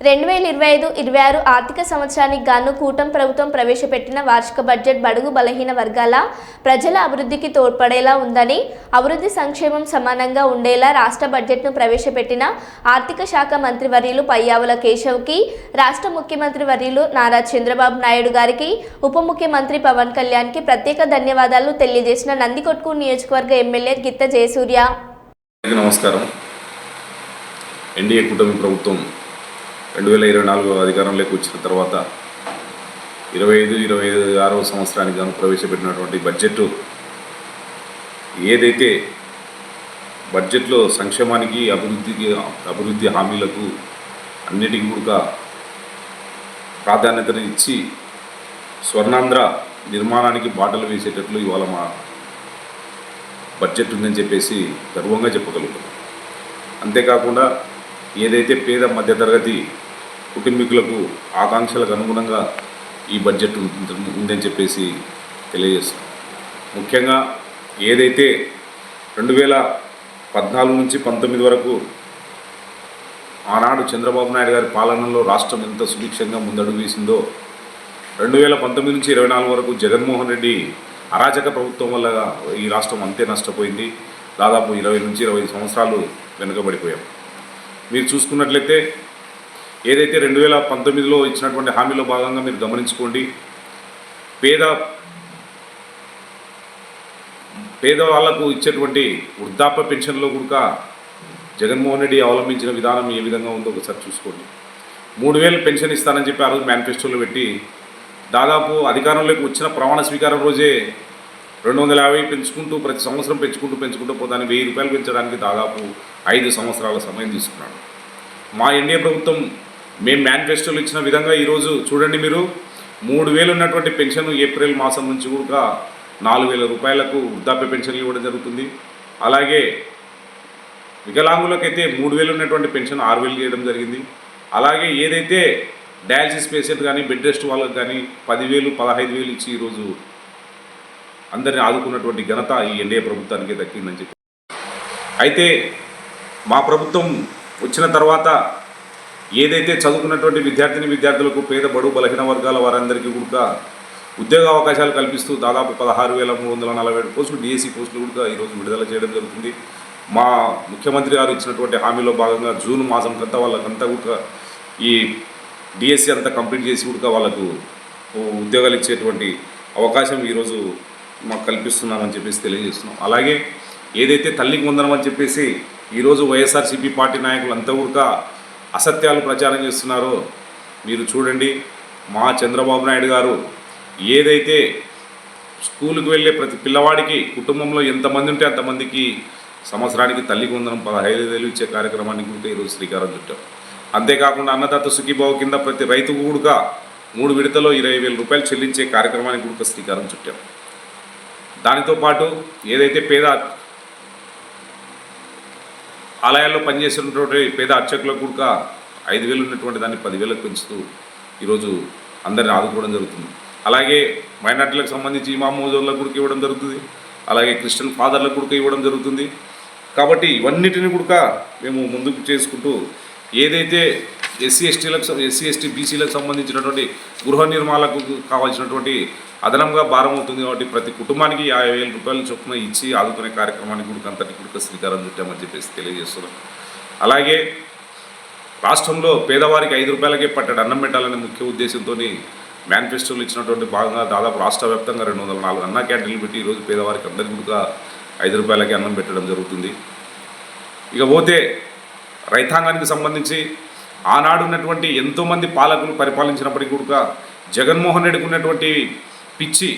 రెండు వేల ఇరవై ఐదు ఇరవై ఆరు ఆర్థిక సంవత్సరానికి గాను కూటమి ప్రభుత్వం ప్రవేశపెట్టిన వార్షిక బడ్జెట్ బడుగు బలహీన వర్గాల ప్రజల అభివృద్ధికి తోడ్పడేలా ఉందని అభివృద్ధి సంక్షేమం సమానంగా ఉండేలా రాష్ట్ర బడ్జెట్ను ప్రవేశపెట్టిన ఆర్థిక శాఖ మంత్రి వర్యులు పయ్యావుల కేశవ్కి రాష్ట్ర ముఖ్యమంత్రి వర్యులు నారా చంద్రబాబు నాయుడు గారికి ఉప ముఖ్యమంత్రి పవన్ కళ్యాణ్కి ప్రత్యేక ధన్యవాదాలు తెలియజేసిన నందికొట్కు నియోజకవర్గ ఎమ్మెల్యే గిత్త జయసూర్య. నమస్కారం. ఎన్డీఏ కూటమి ప్రభుత్వం రెండు వేల ఇరవై నాలుగు అధికారంలోకి వచ్చిన తర్వాత ఇరవై ఐదు ఇరవై ఐదు ఆరవ సంవత్సరానికి గాను ప్రవేశపెట్టినటువంటి బడ్జెట్ ఏదైతే బడ్జెట్లో సంక్షేమానికి అభివృద్ధికి అభివృద్ధి హామీలకు అన్నిటికీ కూడా ప్రాధాన్యతను ఇచ్చి స్వర్ణాంధ్ర నిర్మాణానికి బాటలు వేసేటట్లు ఇవాళ మా బడ్జెట్ ఉందని చెప్పేసి గర్వంగా చెప్పగలుగుతాం అంతేకాకుండా ఏదైతే పేద మధ్యతరగతి కుటుంబీకులకు ఆకాంక్షలకు అనుగుణంగా ఈ బడ్జెట్ ఉందని చెప్పేసి తెలియజేస్తాం ముఖ్యంగా ఏదైతే రెండు వేల పద్నాలుగు నుంచి పంతొమ్మిది వరకు ఆనాడు చంద్రబాబు నాయుడు గారి పాలనలో రాష్ట్రం ఎంత సుభిక్షంగా ముందడుగు వేసిందో రెండు వేల పంతొమ్మిది నుంచి ఇరవై నాలుగు వరకు జగన్మోహన్ రెడ్డి అరాచక ప్రభుత్వం వల్ల ఈ రాష్ట్రం అంతే నష్టపోయింది. దాదాపు ఇరవై నుంచి ఇరవై సంవత్సరాలు వెనుకబడిపోయాం. మీరు చూసుకున్నట్లయితే ఏదైతే రెండు వేల పంతొమ్మిదిలో ఇచ్చినటువంటి హామీలో భాగంగా మీరు గమనించుకోండి పేద పేదవాళ్ళకు ఇచ్చేటువంటి వృద్ధాప్య పెన్షన్లో కూడా జగన్మోహన్ రెడ్డి అవలంబించిన విధానం ఏ విధంగా ఉందో ఒకసారి చూసుకోండి. మూడు వేలు పెన్షన్ ఇస్తానని చెప్పి ఆ రోజు మేనిఫెస్టోలో పెట్టి దాదాపు అధికారంలోకి వచ్చిన ప్రమాణ స్వీకారం రోజే రెండు వందల యాభై పెంచుకుంటూ ప్రతి సంవత్సరం పెంచుకుంటూ పెంచుకుంటూ పోతాను వెయ్యి రూపాయలు పెంచడానికి దాదాపు ఐదు సంవత్సరాల సమయం తీసుకున్నాడు. మా ఎన్డీఏ ప్రభుత్వం మేము మేనిఫెస్టోలో ఇచ్చిన విధంగా ఈరోజు చూడండి మీరు మూడు వేలు ఉన్నటువంటి పెన్షన్ ఏప్రిల్ మాసం నుంచి కూడా నాలుగు వేల రూపాయలకు వృద్ధాప్య పెన్షన్లు ఇవ్వడం జరుగుతుంది. అలాగే వికలాంగులకైతే మూడు వేలు ఉన్నటువంటి పెన్షన్ ఆరు వేలు చేయడం జరిగింది. అలాగే ఏదైతే డయాలసిస్ పేషెంట్ కానీ బెడ్ రెస్ట్ వాళ్ళకి కానీ పదివేలు పదహైదు వేలు ఇచ్చి ఈరోజు అందరిని ఆదుకున్నటువంటి ఘనత ఈ ఎన్డీఏ ప్రభుత్వానికే దక్కిందని చెప్పి. అయితే మా ప్రభుత్వం వచ్చిన తర్వాత ఏదైతే చదువుకున్నటువంటి విద్యార్థిని విద్యార్థులకు పేద బడు బలహీన వర్గాల వారందరికీ కూడా ఉద్యోగ అవకాశాలు కల్పిస్తూ దాదాపు పదహారు వేల మూడు వందల నలభై ఏడు పోస్టులు డిఎస్సి పోస్టులు కూడా ఈరోజు విడుదల చేయడం జరుగుతుంది. మా ముఖ్యమంత్రి గారు ఇచ్చినటువంటి హామీలో భాగంగా జూన్ మాసం కంతా వాళ్ళకంతా కూడా ఈ డిఎస్సి అంతా కంప్లీట్ చేసి కూడా వాళ్ళకు ఉద్యోగాలు ఇచ్చేటువంటి అవకాశం ఈరోజు మాకు కల్పిస్తున్నామని చెప్పేసి తెలియజేస్తున్నాం. అలాగే ఏదైతే తల్లికి వందనం అని చెప్పేసి ఈరోజు వైఎస్ఆర్సీపీ పార్టీ నాయకులు అంతా కూడా అసత్యాలు ప్రచారం చేస్తున్నారో మీరు చూడండి. మా చంద్రబాబు నాయుడు గారు ఏదైతే స్కూల్కి వెళ్ళే ప్రతి పిల్లవాడికి కుటుంబంలో ఎంతమంది ఉంటే అంతమందికి సంవత్సరానికి తల్లికి ఉందని పదహైదు వేలు ఇచ్చే కార్యక్రమానికి కూడా ఈరోజు శ్రీకారం చుట్టారు అంతేకాకుండా అన్నదాత సుఖీబాబు కింద ప్రతి రైతు కూడా మూడు విడతలో ఇరవై వేల రూపాయలు చెల్లించే కార్యక్రమానికి కూడా శ్రీకారం చుట్టాం. దానితో పాటు ఏదైతే పేద ఆలయాల్లో పనిచేస్తున్నటువంటి పేద అర్చకులకు కూడా ఐదు వేలు ఉన్నటువంటి దాన్ని పదివేలకు పెంచుతూ ఈరోజు అందరిని ఆదుకోవడం జరుగుతుంది. అలాగే మైనార్టీలకు సంబంధించి ఇమాం కూడా ఇవ్వడం జరుగుతుంది. అలాగే క్రిస్టియన్ ఫాదర్లకు కూడా ఇవ్వడం జరుగుతుంది. కాబట్టి ఇవన్నిటిని కూడా మేము ముందుకు చేసుకుంటూ ఏదైతే ఎస్సీ ఎస్టీలకు ఎస్సీ ఎస్టీ బీసీలకు సంబంధించినటువంటి గృహ నిర్మాణాలకు కావాల్సినటువంటి అదనంగా భారం అవుతుంది కాబట్టి ప్రతి కుటుంబానికి యాభై వేల రూపాయల చొప్పున ఇచ్చి ఆదుకునే కార్యక్రమానికి కూడా అంతటి కూడా శ్రీకారం చుట్టామని చెప్పేసి తెలియజేస్తున్నాం. అలాగే రాష్ట్రంలో పేదవారికి ఐదు రూపాయలకే పట్టాడు అన్నం పెట్టాలనే ముఖ్య ఉద్దేశంతో మేనిఫెస్టోలు ఇచ్చినటువంటి భాగంగా దాదాపు రాష్ట్ర వ్యాప్తంగా రెండు వందల నాలుగు అన్న క్యాంటీన్లు పెట్టి ఈరోజు పేదవారికి అందరికీ కూడా ఐదు రూపాయలకే అన్నం పెట్టడం జరుగుతుంది. ఇక పోతే రైతాంగానికి సంబంధించి ఆనాడు ఉన్నటువంటి ఎంతోమంది పాలకులు పరిపాలించినప్పటికీ కూడా జగన్మోహన్ రెడ్డికి ఉన్నటువంటి పిచ్చి